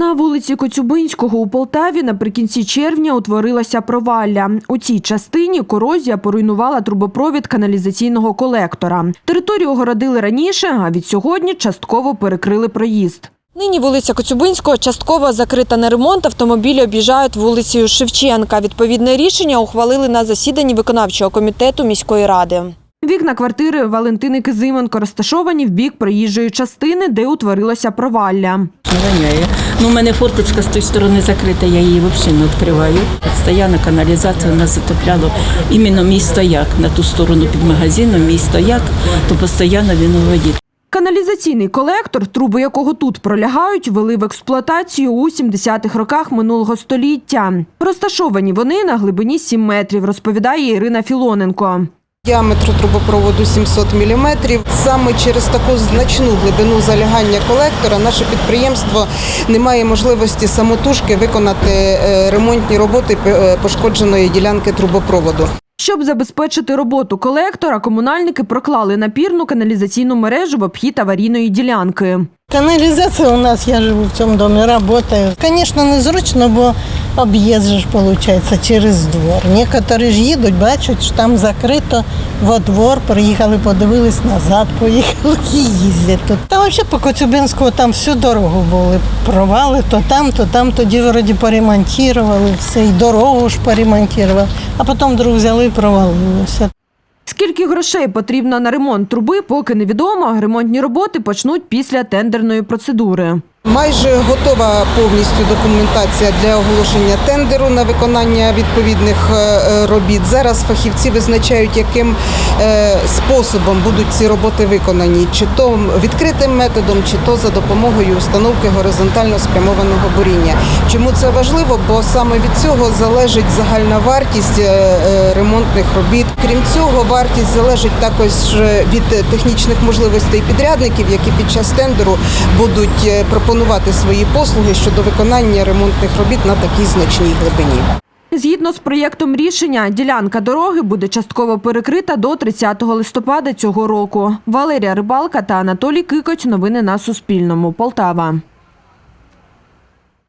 На вулиці Коцюбинського у Полтаві наприкінці червня утворилася провалля. У цій частині корозія поруйнувала трубопровід каналізаційного колектора. Територію огородили раніше, а від сьогодні частково перекрили проїзд. Нині вулиця Коцюбинського частково закрита на ремонт. Автомобілі об'їжджають вулицею Шевченка. Відповідне рішення ухвалили на засіданні виконавчого комітету міської ради. Вікна квартири Валентини Кизименко розташовані в бік проїжджої частини, де утворилося провалля. Воняє. Ну, у мене форточка з тої сторони закрита, я її взагалі не відкриваю. Постоянно каналізація у нас затопляло іменно мій стояк. На ту сторону під магазином мій стояк, то постійно він у воді. Каналізаційний колектор, труби якого тут пролягають, вели в експлуатацію у 70-х роках минулого століття. Розташовані вони на глибині 7 метрів, розповідає Ірина Філоненко. Діаметру трубопроводу 700 мм. Саме через таку значну глибину залягання колектора наше підприємство не має можливості самотужки виконати е, ремонтні роботи е, пошкодженої ділянки трубопроводу. Щоб забезпечити роботу колектора, комунальники проклали напірну каналізаційну мережу в обхід аварійної ділянки. Канализация у нас, я живу в цьому домі, работаю. Конечно, незручно, бо об'їзд виходить через двор. Некоторі ж їдуть, бачать, що там закрито во двор, приїхали, подивились назад, поїхали і їздять тут. Та взагалі по Коцюбинського там всю дорогу були провали, то там, то там, тоді вроді поремонтували все, і дорогу ж поремонтували, а потім вдруг взяли і провалилося. Скільки грошей потрібно на ремонт труби, поки невідомо. Ремонтні роботи почнуть після тендерної процедури. Майже готова повністю документація для оголошення тендеру на виконання відповідних е, е, робіт. Зараз фахівці визначають, яким е, способом будуть ці роботи виконані, чи то відкритим методом, чи то за допомогою установки горизонтально спрямованого буріння. Чому це важливо? Бо саме від цього залежить загальна вартість ремонтних робіт. Крім цього, вартість залежить також від технічних можливостей підрядників, які під час тендеру будуть е, пропонувати свої послуги щодо виконання ремонтних робіт на такій значній глибині. Згідно з проєктом рішення, ділянка дороги буде частково перекрита до 30 листопада цього року. Валерія Рибалка та Анатолій Кикоч. Новини на Суспільному. Полтава.